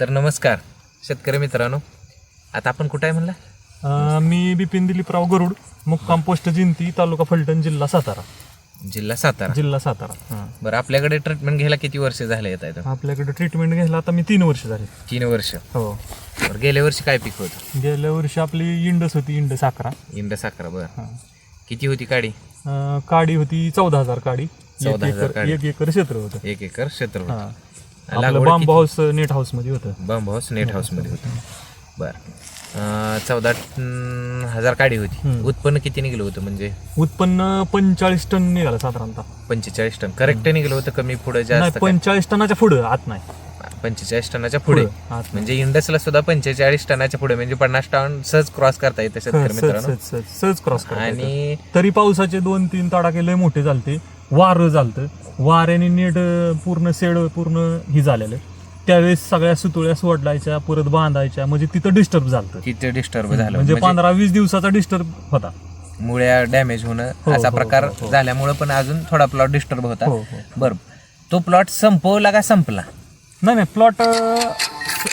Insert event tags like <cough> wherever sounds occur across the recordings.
तर नमस्कार शेतकरी मित्रांनो. आता आपण कुठं आहे म्हणला? अं, मी बिपिन दिलीपराव गरुड मुक्काम पोस्ट जिंती तालुका फलटण जिल्हा सातारा. जिल्हा सातारा. जिल्हा सातारा. हां. बरं आपल्याकडे ट्रीटमेंट घ्यायला किती वर्ष झाले येत आहेत? आपल्याकडे ट्रीटमेंट घ्यायला आता मी तीन वर्ष झाली. तीन वर्ष. हो. बरं गेल्या वर्षी काय पीक होतं? गेल्या वर्षी आपली इंडस होती इंडस अकरा. इंड साखरा बरं. हां. किती होती काडी? अं, काडी होती चौदा हजार काडी. एक 14,000 एकर काडी. एक एकर क्षेत्र होतं. एक एकर क्षेत्र. होतं. लागवड बांबू हाऊस नेट हाऊसमध्ये होतं. बंब हाऊस नेट हाऊसमध्ये होतं. बरं. चौदा हजार काडी होती. हम्म. उत्पन्न किती निघलं होतं म्हणजे? उत्पन्न पंचेचाळीस टन निघालं साधारणतः. पंचेचाळीस टन. करेक्ट निघलं होतं कमी पुढे जास्त काय? पंचेचाळीस टनाच्या पुढं आत नाही. पंचेचाळीस टनाच्या पुढे. पुढं, आत नाही. म्हणजे इंडसला सुद्धा पंचेचाळीस टनाच्या पुढे म्हणजे पन्नास टन सहज क्रॉस करता येते शेतकरी सहज मित्रांनो. सहज सहज सहज क्रॉस. आणि तरी पावसाचे दोन तीन तडाखे लय मोठे झालते. वारं झालतं. वाऱ्याने नीट पूर्ण सेड पूर्ण ही झालेलं. त्यावेळेस सगळ्या सुतुळ्या सोडलायच्या परत बांधायच्या म्हणजे तिथं डिस्टर्ब झालं तिथे डिस्टर्ब झालं. म्हणजे पंधरा वीस दिवसाचा डिस्टर्ब होता. मुळ्या डॅमेज होणं हो, असा हो, प्रकार हो, हो. झाल्यामुळे पण अजून थोडा प्लॉट डिस्टर्ब होता. बर. तो प्लॉट संपवला का संपला? नाही नाही प्लॉट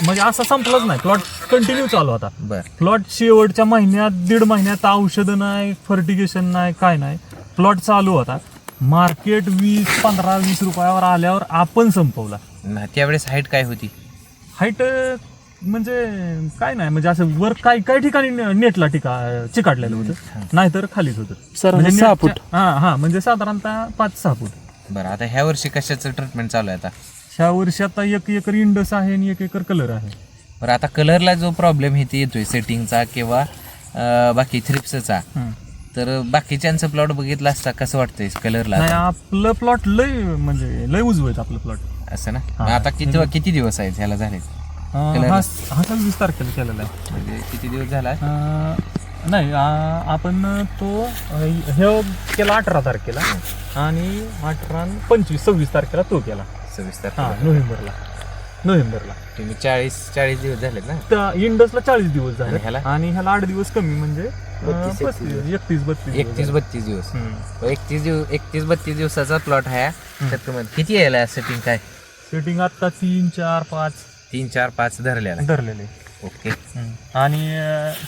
म्हणजे असा संपलाच नाही. प्लॉट कंटिन्यू चालू होता. बर. प्लॉट शेवटच्या महिन्यात दीड महिन्यात औषधं नाही फर्टिगेशन नाही काय नाही. प्लॉट चालू होता. मार्केट वीस पंधरा वीस रुपयावर आल्यावर आपण संपवला. ना, त्यावेळेस हाईट काय होती? हाईट म्हणजे काय नाही म्हणजे असं वर काही काही ठिकाणी ने- नेटला टिका चिकाटलेलं होतं. नाहीतर खालीच होतं. साधारण म्हणजे सहा नेटच्या- हा हा म्हणजे साधारणतः पाच सहा फूट. बरं आता ह्या वर्षी कशाचं ट्रीटमेंट चालू आहे आता? ह्या वर्षी आता एक एकर इंडस आहे आणि एक एकर कलर आहे. बरं आता कलरला जो प्रॉब्लेम इथे येतोय सेटिंगचा किंवा अं, बाकी थ्रिप्सचा हं. तर बाकीच्यांचं प्लॉट बघितला असता कसं वाटतंय कलरला नाही आपलं प्लॉट लय म्हणजे लय उजवत आपलं प्लॉट असं ना? मग आता किती किती दिवस आहेत ह्याला झाले? हा हा सव्वीस तारखेला केलेला आहे. म्हणजे किती दिवस झाला? अं, नाही आ- आपण तो अं, हे केला अठरा तारखेला आणि अठरा आणि पंचवीस सव्वीस तारखेला तो केला. सविस्तर हा नोव्हेंबरला. नोव्हेंबरला. तुम्ही चाळीस चाळीस दिवस झालेत ना? त्या इंडसला चाळीस दिवस झाले. आणि ह्याला? आणि ह्याला आठ दिवस कमी म्हणजे पस्तीस, एकतीस बत्तीस दिवस. एकतीस झाले. बत्तीस दिवस. एकतीस दिवस एकतीस बत्तीस दिवसाचा प्लॉट आहे त्यात तुम्हाला किती यायला सेटिंग काय? सेटिंग आता तीन चार पाच. तीन चार पाच धरलेला धरलेले. ओके. आणि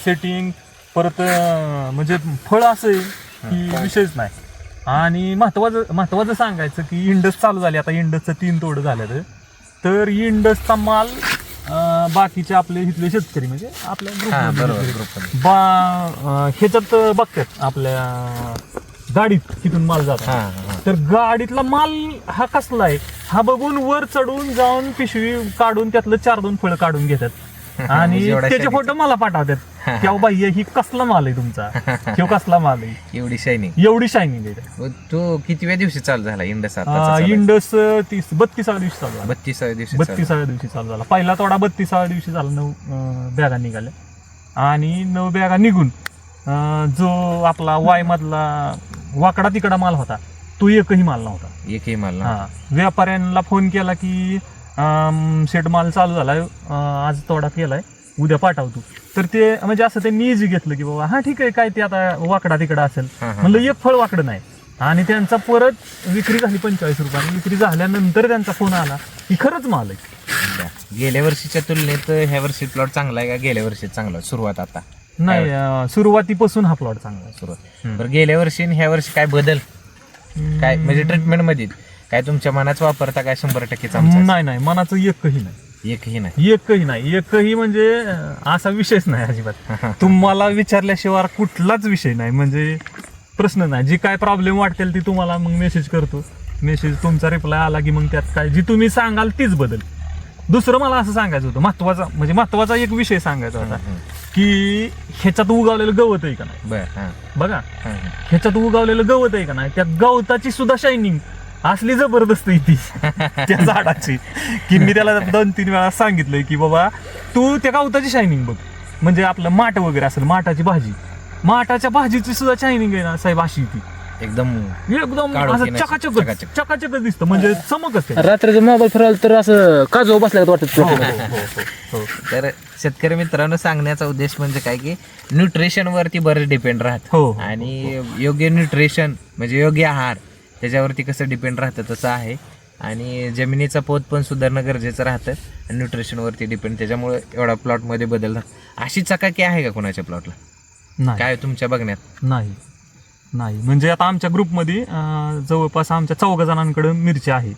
सेटिंग परत अं, म्हणजे फळ असं आहे की विषयच नाही. आणि महत्वाचं महत्वाचं सांगायचं की इंडस चालू झाली. आता इंडसचं तीन तोड झालं तर इंडसचा माल अं, बाकीचे आपले इथले शेतकरी म्हणजे आपल्या हा group मधले बरोबर शेतकरी. ग्रुप बा अं, ह्याच्यात बघतात आपल्या गाडीत तिथून माल जातो हा हा. तर गाडीतला माल हा कसला आहे? हा बघून वर चढून जाऊन पिशवी काढून त्यातलं चार दोन फळं काढून घेतात. <laughs> आणि म्हणजे एवढा त्याचे. फोटो मला पाठवतात. <laughs> की अहो बाई ही कसला माल आहे तुमचा? ह्यो कसला माल आहे? <laughs> एवढी शायनिंग एवढी शायनिंग आहे. तो कितव्या दिवशी चालू झाला? इंडस अं, इंडस तीस बत्तीसाव्या दिवशी चालू झाला. बत्तीसाव्या दिवशी चालू. बत्तीसाव्या दिवशी चालू झाला. पहिला तोडा बत्तीसाव्या दिवशी झाला नऊ अं, बॅगा निघाल्या. आणि नऊ बॅगा निघून अं, जो आपला वाय मधला वाकडा तिकडा माल होता तो एकही माल नव्हता. एकही माल ना हा व्यापाऱ्यांना फोन केला की शेड माल चालू झालाय अं, आज तोडा केलाय. उद्या पाठवतो. तर ते म्हणजे असं त्यांनी इझी घेतलं की बाबा हा ठीक आहे काय ते आता वाकडा तिकडा असेल. म्हणलं एक फळ वाकडं नाही. आणि त्यांचा परत विक्री झाली पंचेचाळीस रुपयाने. विक्री झाल्यानंतर त्यांचा फोन आला की खरंच माल आहे. गेल्या वर्षीच्या तुलनेत ह्या वर्षी प्लॉट चांगला आहे का? गेल्या वर्षी चांगला? सुरुवात आता. नाही सुरुवातीपासून हा प्लॉट चांगला आहे. सुरुवात. बरं गेल्या वर्षी आणि ह्या वर्षी काय बदल? काय म्हणजे ट्रीटमेंटमध्ये काय तुमच्या मनाच वापरता काय शंभर आमचा? नाही नाही. मनाचं एकही नाही. एकही नाही. एकही नाही. एकही म्हणजे असा विषयच नाही अजिबात. <laughs> तुम्हाला विचारल्याशिवाय कुठलाच विषय नाही. म्हणजे प्रश्न नाही. जी काय प्रॉब्लेम वाटेल ती तुम्हाला मग मेसेज करतो. मेसेज तुमचा रिप्लाय आला की मग त्यात काय? जी तुम्ही सांगाल तीच बदल. दुसरं मला असं सांगायचं होतं. महत्त्वाचा म्हणजे महत्त्वाचा एक विषय सांगायचा होता. की ह्याच्यात उगावलेलं गवत आहे का नाही? बघा. ह्याच्यात उगावलेलं गवत आहे का नाही? त्या गवताची सुद्धा शायनिंग असली जबरदस्त आहे ती. त्या झाडाची. की मी त्याला दोन तीन वेळा सांगितलंय की बाबा तू त्या गवताची शायनिंग बघ. म्हणजे आपलं माठ वगैरे असेल माठाची भाजी. माठाच्या भाजीची सुद्धा शायनिंग आहे ना साहेब अशी ती. एकदम एकदम काळोखी असं नाही, चकाचक चकाचक. चकाचक दिसतं. म्हणजे चमक असते रात्रीचं मोबाईल फिरायला तर असं काजू बसल्या वाटत हो, हो, हो, हो, हो. तर शेतकरी मित्रांनो सांगण्याचा उद्देश म्हणजे काय की न्यूट्रिशन वरती बरेच डिपेंड राहत. हो, हो, आणि योग्य न्यूट्रिशन म्हणजे योग्य आहार त्याच्यावरती कसं डिपेंड राहतं तसं आहे. आणि जमिनीचा पोत पण सुधारणं गरजेचं राहतं. आणि न्यूट्रिशनवरती डिपेंड त्याच्यामुळे एवढा प्लॉटमध्ये बदल अशी चकाकी आहे का कोणाच्या प्लॉटला नाही. काय तुमच्या बघण्यात? नाही. नाही. म्हणजे आता आमच्या ग्रुपमध्ये जवळपास आमच्या चौघा जणांकडे मिरची आहे.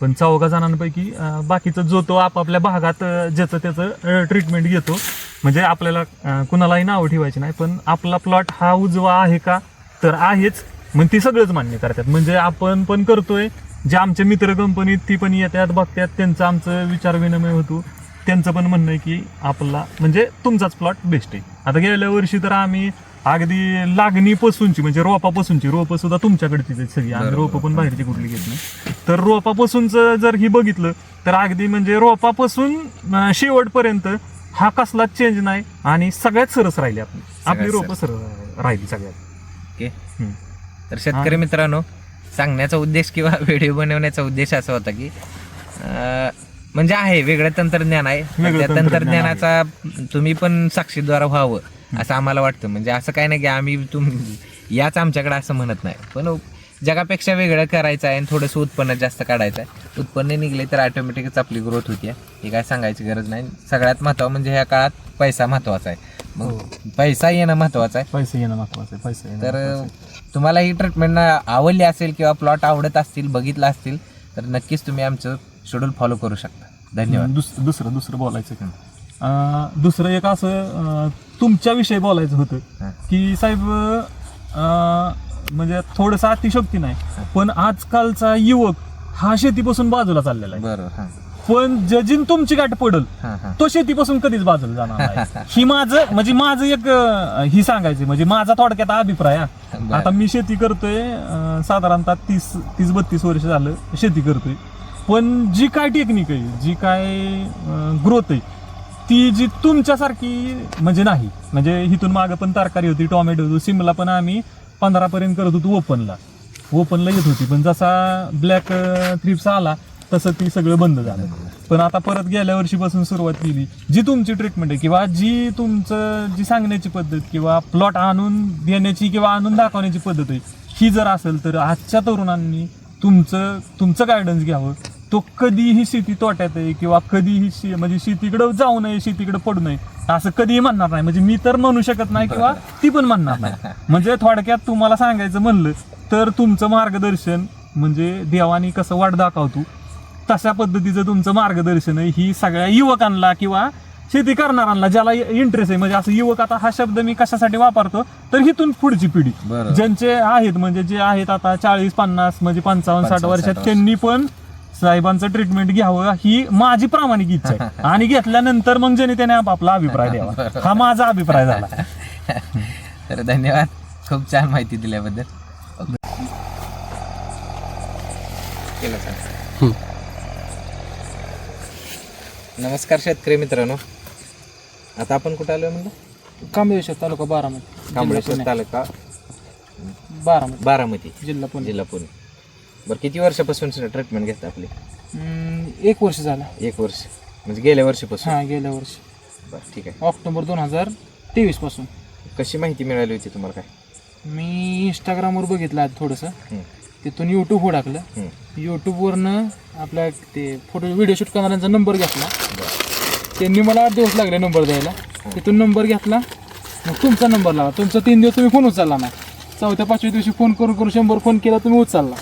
पण चौघा जणांपैकी बाकीचा जो तो आपापल्या भागात ज्याचं त्याचं ट्रीटमेंट घेतो. म्हणजे आपल्याला कुणालाही नावं ठेवायची नाही पण आपला प्लॉट हा उजवा आहे का? तर आहेच. मग ती सगळंच मान्य करतात. म्हणजे आपण पण करतोय जे आमचे मित्र कंपनीत ती पण येतात बघतात त्यांचं आमचं विचार विनिमय होतो. त्यांचं पण म्हणणं आहे की आपला म्हणजे तुमचाच प्लॉट बेस्ट आहे. आता गेल्या वर्षी तर आम्ही अगदी लागणीपासूनची म्हणजे रोपापासूनची रोपं सुद्धा तुमच्याकडचीच आहेत सगळी. आम्ही रोपं पण बाहेरची कुठली घेत नाही. तर रोपापासूनचं जर ही बघितलं तर अगदी म्हणजे रोपापासून शेवटपर्यंत हा कसलाच चेंज नाही आणि सगळ्यात सरस राहिली आपली. आपली रोपं सरस. राहिली सगळ्यात. तर शेतकरी मित्रांनो सांगण्याचा उद्देश किंवा <laughs> व्हिडिओ बनवण्याचा उद्देश असा होता की अं, म्हणजे आहे वेगळं तंत्रज्ञान आहे वेगळं त्या. तंत्रज्ञानाचा तुम्ही पण साक्षीद्वारा व्हावं असं आम्हाला वाटतं. म्हणजे असं काय नाही की आम्ही तुम याच आमच्याकडे असं म्हणत नाही. पण जगापेक्षा वेगळं करायचं आहे आणि थोडंसं उत्पन्न जास्त काढायचं आहे. उत्पन्न निघले तर ऑटोमॅटिकच आपली ग्रोथ होती. हे काय सांगायची गरज नाही. सगळ्यात महत्त्वाचं म्हणजे ह्या काळात पैसा महत्त्वाचा आहे. मग पैसा येणं महत्त्वाचं आहे. पैसे येणं महत्वाचं आहे पैसे येणं तर महत्त्वाचं. तुम्हाला ही ट्रीटमेंट आवडली असेल किंवा प्लॉट आवडत असतील बघितला असतील तर नक्कीच तुम्ही आमचं शेड्यूल फॉलो करू शकता. धन्यवाद. दुस दुसरं दुसरं बोलायचं का? अं, दुसरं एक असं अं, तुमच्याविषयी बोलायचं होतं हां. की साहेब अं, म्हणजे थोडंसं अतिशक्ती नाही पण आजकालचा युवक हा शेतीपासून बाजूला चाललेला आहे. बरोबर हां. पण जजीन तुमची गाठ पडल. हां हां. तो शेतीपासून कधीच बाजूला जाणार नाही. <laughs> ही माझं म्हणजे माझं एक अं, ही सांगायचं म्हणजे माझा थोडक्यात अभिप्राय हा. बरं. आता मी शेती करतोय अं, साधारणतः तीस तीस बत्तीस वर्ष झालं शेती करतोय. पण जी काय टेक्निक आहे जी काय ग्रोथ आहे ती जी तुमच्यासारखी म्हणजे नाही. म्हणजे इथून मागं पण तरकारी होती टोमॅटो होतो सिमला पण आम्ही पंधरा पर्यंत करत होतो ओपनला ओपनला येत होती. पण जसा ब्लॅक थ्रिप्स आला तसं ती सगळं बंद झालं. पण आता परत गेल्या वर्षीपासून सुरुवात केली. जी तुमची ट्रीटमेंट आहे किंवा जी तुमचं जी सांगण्याची पद्धत किंवा प्लॉट आणून देण्याची किंवा आणून दाखवण्याची पद्धत आहे ही जर असेल तर आजच्या तरुणांनी तुमचं तुमचं गायडन्स घ्यावं. तो कधीही शेती तोट्यात आहे किंवा कधीही शे म्हणजे शेतीकडे जाऊ नये शेतीकडे पडू नये असं कधीही म्हणणार नाही. म्हणजे मी तर म्हणू शकत नाही किंवा ती पण म्हणणार नाही. म्हणजे थोडक्यात तुम्हाला सांगायचं म्हणलं तर तुमचं मार्गदर्शन म्हणजे देवानी कसं वाट दाखवतो तशा पद्धतीचं तुमचं मार्गदर्शन आहे. ही सगळ्या युवकांना किंवा शेती करणाऱ्यांना ज्याला इंटरेस्ट आहे म्हणजे असं युवक आता हा शब्द मी कशासाठी वापरतो तर हिथून पुढची पिढी. ज्यांचे आहेत म्हणजे जे आहेत आता चाळीस पन्नास म्हणजे पंचावन्न साठ 55, वर्षात 60 त्यांनी पण साहेबांचं ट्रीटमेंट घ्यावं ही माझी प्रामाणिक इच्छा आहे. <laughs> आणि घेतल्यानंतर मग ज्याने त्याने आपापला अभिप्राय द्यावा. हा माझा अभिप्राय झाला. <laughs> तर धन्यवाद. खूप छान माहिती दिल्याबद्दल. नमस्कार शेतकरी मित्रांनो. आता आपण कुठं आलोय म्हणलं? कांबळेश्वर तालुका बारामती. कांबळेश्वर तालुका बारामती. बारामती. जिल्हा पुणे. जिल्हा पुणे. बरं किती वर्षापासून ट्रीटमेंट घेता आपली? एक वर्ष झालं. एक वर्ष. म्हणजे गेल्या वर्षीपासून? हा गेल्या वर्षी. बरं ठीक आहे. ऑक्टोबर दोन हजार तेवीसपासून कशी माहिती मिळाली होती तुम्हाला काय? मी इंस्टाग्रामवर बघितलं आज थोडंसं. तिथून यूट्यूब वर टाकलं. हं. यूट्यूबवरनं आपला ते फोटो व्हिडिओ शूट करणाऱ्यांचा नंबर घेतला. त्यांनी मला आठ दिवस लागले नंबर द्यायला. तिथून नंबर घेतला. मग तुमचा नंबर लावा. तुमचा तीन दिवस तुम्ही फोन उचलला नाही. चौथ्या पाचव्या दिवशी फोन करून करून शंभर फोन केला तुम्ही उचलला.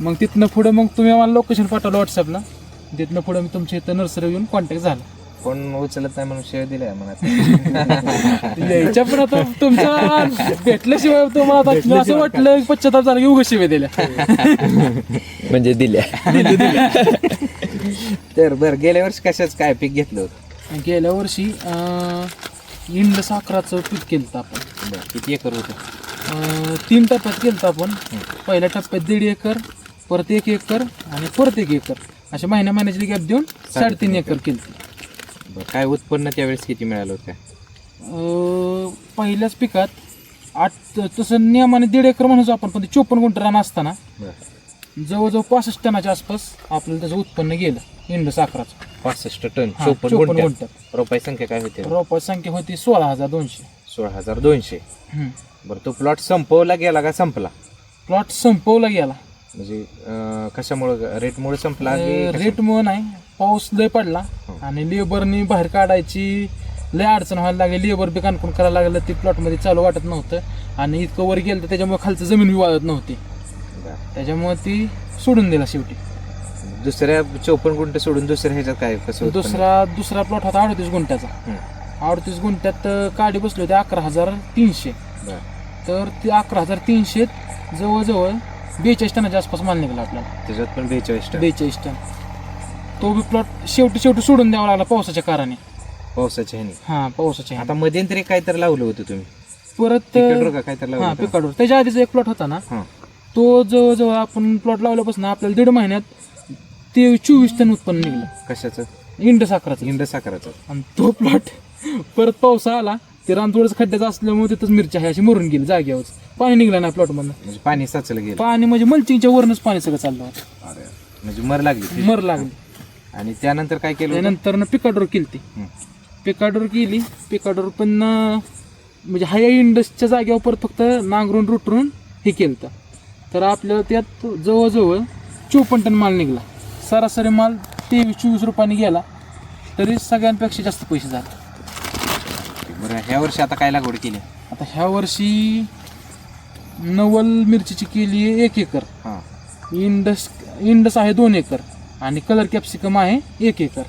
मग तिथनं पुढं मग तुम्ही मला लोकेशन पाठवलं व्हॉट्सअपला तिथनं पुढं मी तुमच्या इथं नर्सरी येऊन कॉन्टॅक्ट झाला. कोण उचलत नाही म्हणून शेळ दिलाय म्हणा यायच्या पण आता तुमचा भेटल्याशिवाय तुम्हाला आता असं वाटलं की पश्चाताप झाला की शिवाय दिल्या. म्हणजे दिल्या. तर बरं गेल्या वर्षी कशाच काय पीक घेतलं होतं? गेल्या वर्षी इंड साखराचं पीक केलं आपण. बरं किती एकर होतं? तीन टप्प्यात केलं आपण. पहिल्या टप्प्यात दीड एकर परत एक एकर आणि परत एक एकर. अशा महिन्या महिन्याची गॅप देऊन साडेतीन एकर केली बरं काय उत्पन्न त्यावेळेस किती मिळालं होतं? काय पहिल्याच पिकात आठ तसं नियमाने दीड एकर म्हणून आपण पण ते चोपन्न गुंठ रान असताना बरं. जवळजवळ पासष्ट टनाच्या आसपास आपल्याला त्याचं उत्पन्न गेलं इंड साखराचं. पासष्ट टन हा, चोपन्न 54 गुंठ्यात गुंठ्यात. रुपये संख्या काय होते? रोपाची संख्या होती सोळा हजार दोनशे. सोळा हजार दोनशे. बरं तो प्लॉट संपवला गेला का संपला? प्लॉट संपवला गेला. म्हणजे अं, कशामुळं रेटमुळे संपला की कशा- रेट मुळे नाही. पाऊस लय पडला हो. आणि लेबरनी बाहेर काढायची लय अडचण व्हायला लागली लेबर बी कानकून करायला लागलं ते प्लॉटमध्ये चालू वाटत नव्हतं आणि इतकं वर गेलं तर त्याच्यामुळे खालचं जमीन बी वाळत नव्हती. त्याच्यामुळे ती सोडून दिला शेवटी दुसऱ्या चौपन्न गुंठ सोडून दुसऱ्या ह्याच्यात काय कसं? दुसरा दुसरा प्लॉट होता अडतीस गुंठ्याचा. अडतीस गुंठ्यात काडी बसले होते अकरा हजार तीनशे. तर ते अकरा हजार तीनशेत जवळजवळ बेचाळीस टनाच्या आसपास माल निघाला आपल्याला त्याच्यात पण बेचाळीस टन बेचाळीस टन तो बी प्लॉट शेवटी शेवटी सोडून द्यावा लागला पावसाच्या कारणे पावसाच्या ह्याने. हा पावसाच्या ह्याने. आता मध्यंतरी काय तर लावलं होतं तुम्ही. परत तिकडं का काय तर लावलं हा होतं? पिकाडोर. त्याच्या आधीचा एक प्लॉट होता ना? हां. तो जवळजवळ आपण प्लॉट लावल्यापासून आपल्याला दीड महिन्यात ते चोवीस टन उत्पन्न निघलं. कशाचं? इंड साखराचं. इंड साखराचं. आणि तो प्लॉट परत पावसा आला ते रान थोडंसं खड्ड्याचं असल्यामुळे तिथंच मिरच्या आहे अशी मरून गेली जागेवर पाणी निघलं नाही प्लॉट मधनं. म्हणजे पाणी साचलं गेलं. पाणी म्हणजे मल्चिंगच्या वरनच पाणी सगळं चाललं होतं. अरे. म्हणजे मर लागली मर लागली. आणि त्यानंतर काय केलं होतं? त्यानंतर ना पिकाडोर केली ती. हं. पिकाडोर केली. पिकाडोर पण अं, म्हणजे हाय इंडसच्या जागेवर परत फक्त नांगरून रुटरून हे केलं. तर आपल्याला त्यात जवळजवळ चोपन्न टन माल निघला. सरासरी माल तेवीस चोवीस रुपयाने गेला. तरी सगळ्यांपेक्षा जास्त पैसे झाले. बरं ह्या वर्षी आता काय लागवड केली? आता ह्या वर्षी नवल मिरचीची केली एक एकर. हां. इंडस इंडस आहे दोन एकर. आणि कलर कॅप्सिकम आहे एक एकर.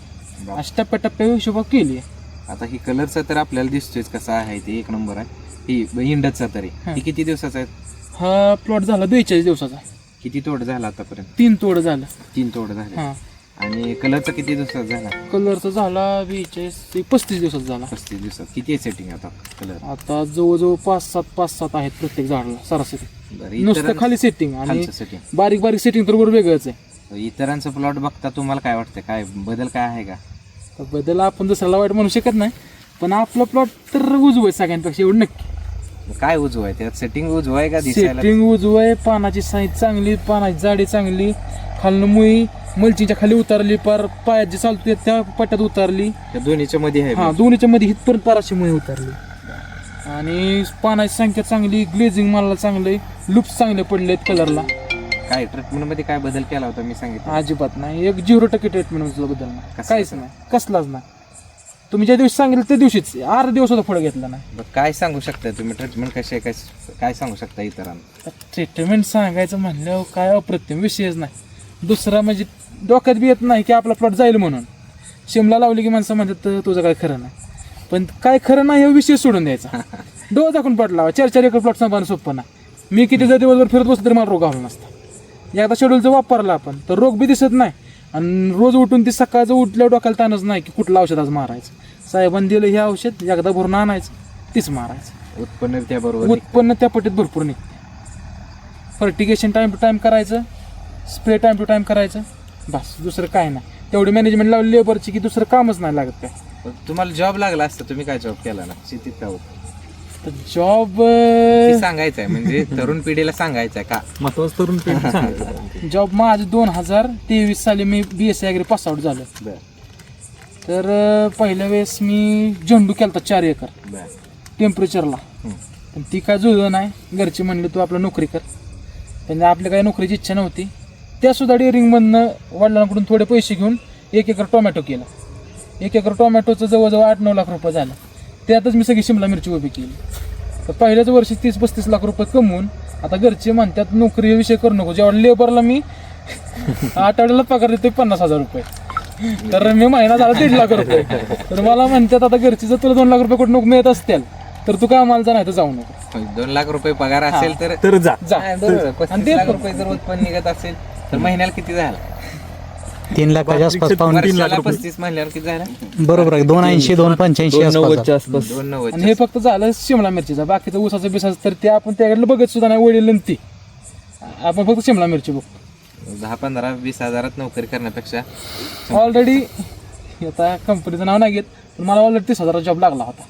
अशी टप्प्याटप्प्या हिशोबात केली आहे. आता ही कलरचा तर आपल्याला दिसतोय कसा आहे ते एक नंबर आहे. ही इंडचा तरी. हां. ही किती दिवसाचा आहे? हा प्लॉट झाला बेचाळीस दिवसाचा. किती तोड झाला आतापर्यंत? तीन तोड झालं. तीन तोड झाले. हा. आणि कलरचा किती दिवसात झाला? कलरचा झाला बेचाळीस पस्तीस दिवसात झाला. पस्तीस दिवसात किती आहे सेटिंग आता कलर? आता जवळजवळ पाच सात पाच सात आहेत प्रत्येक झाडाला सरासरी. नुसतं खाली सेटिंग आणि खालचं सेटिंग बारीक बारीक सेटिंग तर बरोबर वेगळंच आहे. इतरांचं प्लॉट बघता तुम्हाला काय वाटतं? काय बदल काय आहे का? तर बदल आपण दुसऱ्याला वाईट म्हणू शकत नाही पण आपला प्लॉट तर उजव आहे सगळ्यांपेक्षा एवढं नक्की. काय उजव आहे? त्यात सेटिंग उजव आहे का दिसायला? सेटिंग उजव आहे पानाची साईज चांगली पानाची जाडी चांगली खालनं मुई मलचीच्या खाली उतरली पार पायात जे चालतो त्या पट्ट्यात उतरली. त्या दोन्हीच्या मध्ये आहे हा दोन्हीच्या मध्ये हितपर्यंत पाराशी मुई उतरली. आणि पानाची संख्या चांगली ग्लेझिंग मालाला चांगले लुप्स चांगले पडलेत कलरला काय ट्रीटमेंटमध्ये काय बदल केला होता मी सांगितलं? अजिबात नाही. एक झिरो टक्के ट्रीटमेंटबद्दल नाही. कसलाच काहीच नाही. कसलाच नाही. तुम्ही ज्या दिवशी सांगितलं त्या दिवशीच. आठ दिवस होता पुढे घेतला नाही. बरं, काय सांगू शकता तुम्ही? ट्रीटमेंट कशी आहे? काय काय सांगू शकता इतरांना? ट्रीटमेंट सांगायचं म्हणल्यावर काय अप्रतिम विषयच नाही. दुसरा म्हणजे डोक्यात बी येत नाही की आपला प्लॉट जाईल म्हणून. शिमला लावली की माणसं म्हणतात "तर तुझं काय खरं नाही. पण काय खरं नाही हे विषय सोडून द्यायचा. डोळा दाखवून प्लॉट लावा. चार चार एकर प्लॉट सांभाळणं सोपं नाही. मी किती जर दिवसभर फिरत बसलो तरी मला रोग आला नसता. एकदा शेड्यूल जर वापरला आपण तर रोग बी दिसत नाही. आणि रोज उठून ती सकाळचं उठल्या डोक्याला ताणच नाही की कुठलं औषध आज मारायचं. साहेबांनी दिलं हे औषध एकदा भरून आणायचं तीच मारायचं. उत्पन्न त्याबरोबर उत्पन्न त्या पटीत भरपूर निघते. फर्टिगेशन टाइम टू टाइम करायचं स्प्रे टाइम टू टाइम करायचं बस दुसरं काय नाही. तेवढी मॅनेजमेंट लावली लेबरची की दुसरं कामच नाही लागत काय. तुम्हाला जॉब लागला असता तुम्ही काय जॉब केला ना शेतीत का होतं? जॉब सांगायचं आहे म्हणजे तरुण पिढीला सांगायचं आहे का? महत्वाचं तरुण पिढी <laughs> सांगायचं. जॉब माझं दोन हजार तेवीस साली मी B S C agri pass out झालो. बर. तर अं, पहिल्या वेळेस मी झेंडू केला चार एकर. टेम्परेचरला. पण ती काय जुळलं नाही. घरचे म्हणले तू आपलं नोकरी कर. पण आपल्या काही नोकरीची इच्छा नव्हती. त्यासुद्धा डेअरिंगमधनं वडिलांकडून थोडे पैसे घेऊन एक एकर टोमॅटो केला. एक एकर टोमॅटोचं जवळजवळ आठ नऊ लाख रुपये झालं. त्यातच मी सगळी शिमला मिरची उभी केली. तर पहिल्याच वर्षी तीस पस्तीस लाख रुपये कमवून आता घरचे म्हणतात नोकरी हे विषय करू नको. जेव्हा लेबरला मी <laughs> आठवड्याला पगार देतोय पन्नास हजार रुपये. तर मी महिना झाला दीड लाख रुपये. तर मला म्हणतात आता घरची जर तुला दोन लाख रुपये कुठं मिळत असतील तर तू कामाला जा नाही तर जाऊ नको. दोन लाख रुपये पगार असेल तर तर जा. आणि ते रुपये जर उत्पन्न निघत असेल तर महिन्याला किती झालं? तीन लाखाच्या आसपास पाहून तीन लाख रुपये. पस्तीस किती झालं? बरोबर आहे दोन ऐंशी दोन पंच्याऐंशी आसपास. आसपास. दोन आणि नव्वद हे फक्त झालं शिमला मिरचीचं बाकीचं ऊसाचं बिसाचं तर ते आपण त्याकडे बघत सुद्धा नाही वडील आणि ती. आपण फक्त शिमला मिरची बघतो. दहा पंधरा वीस हजारात नोकरी करण्यापेक्षा. ऑलरेडी आता कंपनीचं नाव नाही घेत पण मला ऑलरेडी तीस हजाराचा जॉब लागला होता.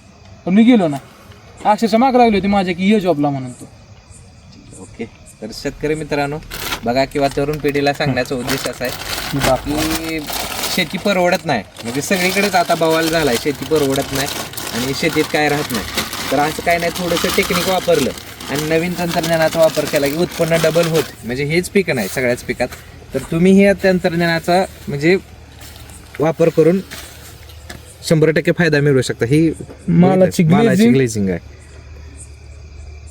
पण मी गेलो नाही. अक्षरशः माग लागली होती माझ्या की ये जॉबला म्हणून तो. ओके तर शेतकरी मित्रांनो बघा किंवा तरुण पिढीला सांगण्याचा उद्देश असा आहे. की शेती परवडत नाही. म्हणजे सगळीकडेच आता बवाल झालाय शेती परवडत नाही आणि शेतीत काय राहत नाही. तर असं काय नाही थोडंसं टेक्निक वापरलं आणि नवीन तंत्रज्ञानाचा वापर केला की उत्पन्न डबल होत. म्हणजे हेच पिकं नाही सगळ्याच पिकात. तर तुम्ही हे तंत्रज्ञानाचा म्हणजे वापर करून शंभर टक्के फायदा मिळवू शकता. ही मालाची मालाची. ग्लेझिंग आहे.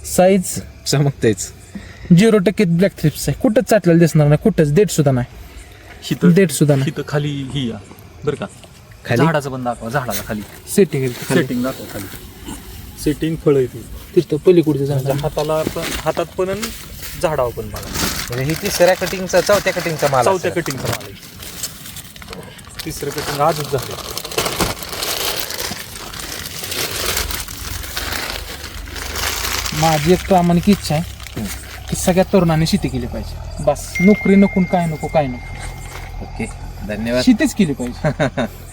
साईज चमकतेच झिरो टक्के ब्लॅक थ्रिप्स आहे. कुठंच चाटलेलं दिसणार नाही कुठंच डेट सुद्धा नाही. डेट सुद्धा नाही. खाली ही या. बरं का? खाली? झाडाचं पण दाखवा झाडाला खाली. सेटिंग सेटिंग दाखवा खाली. सेटिंग फळ येते तिथं पलीकडचे झाड म्हणजे हाताला पण हातात पण आणि झाडावर पण मला म्हणजे ही तिसऱ्या कटिंगचा चौथ्या कटिंगचा माल चौथ्या असेल. कटिंगचं माल आहे. तिसरं कटिंग आजच झाले माझी एक प्रामाणिक इच्छा आहे की सगळ्या तरुणांनी शेती केली पाहिजे. बस. नोकरी नको काय नको काय नको. ओके धन्यवाद. शेतीच केली पाहिजे. <laughs>